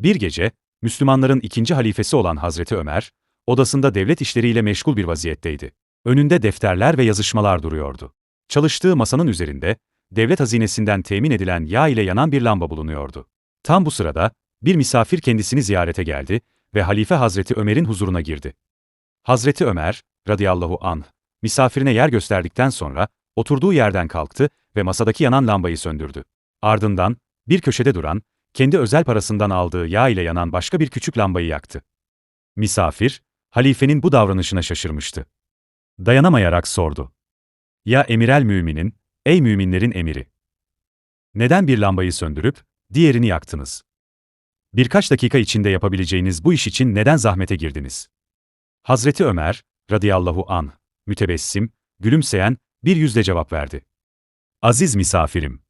Bir gece, Müslümanların ikinci halifesi olan Hazreti Ömer, odasında devlet işleriyle meşgul bir vaziyetteydi. Önünde defterler ve yazışmalar duruyordu. Çalıştığı masanın üzerinde, devlet hazinesinden temin edilen yağ ile yanan bir lamba bulunuyordu. Tam bu sırada, bir misafir kendisini ziyarete geldi ve Halife Hazreti Ömer'in huzuruna girdi. Hazreti Ömer, radıyallahu anh, misafirine yer gösterdikten sonra, oturduğu yerden kalktı ve masadaki yanan lambayı söndürdü. Ardından, bir köşede duran, kendi özel parasından aldığı yağ ile yanan başka bir küçük lambayı yaktı. Misafir, halifenin bu davranışına şaşırmıştı. Dayanamayarak sordu. Ya emirel müminin, ey müminlerin emiri? Neden bir lambayı söndürüp, diğerini yaktınız? Birkaç dakika içinde yapabileceğiniz bu iş için neden zahmete girdiniz? Hazreti Ömer, radıyallahu an, mütebessim, gülümseyen, bir yüzle cevap verdi. Aziz misafirim.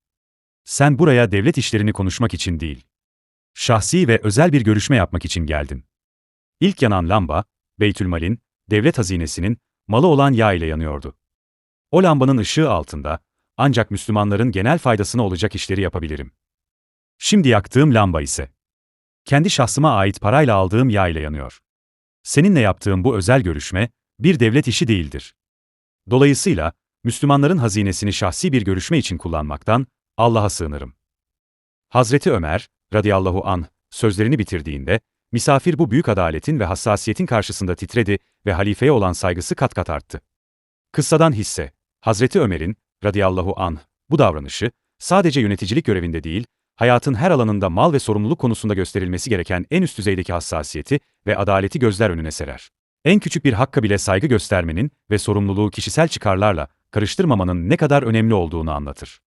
Sen buraya devlet işlerini konuşmak için değil. Şahsi ve özel bir görüşme yapmak için geldin. İlk yanan lamba, Beytülmal'in, devlet hazinesinin, malı olan yağ ile yanıyordu. O lambanın ışığı altında, ancak Müslümanların genel faydasına olacak işleri yapabilirim. Şimdi yaktığım lamba ise, kendi şahsıma ait parayla aldığım yağ ile yanıyor. Seninle yaptığım bu özel görüşme, bir devlet işi değildir. Dolayısıyla, Müslümanların hazinesini şahsi bir görüşme için kullanmaktan, Allah'a sığınırım. Hazreti Ömer, radıyallahu anh, sözlerini bitirdiğinde, misafir bu büyük adaletin ve hassasiyetin karşısında titredi ve halifeye olan saygısı kat kat arttı. Kıssadan hisse, Hazreti Ömer'in, radıyallahu anh, bu davranışı, sadece yöneticilik görevinde değil, hayatın her alanında mal ve sorumluluk konusunda gösterilmesi gereken en üst düzeydeki hassasiyeti ve adaleti gözler önüne serer. En küçük bir hakka bile saygı göstermenin ve sorumluluğu kişisel çıkarlarla karıştırmamanın ne kadar önemli olduğunu anlatır.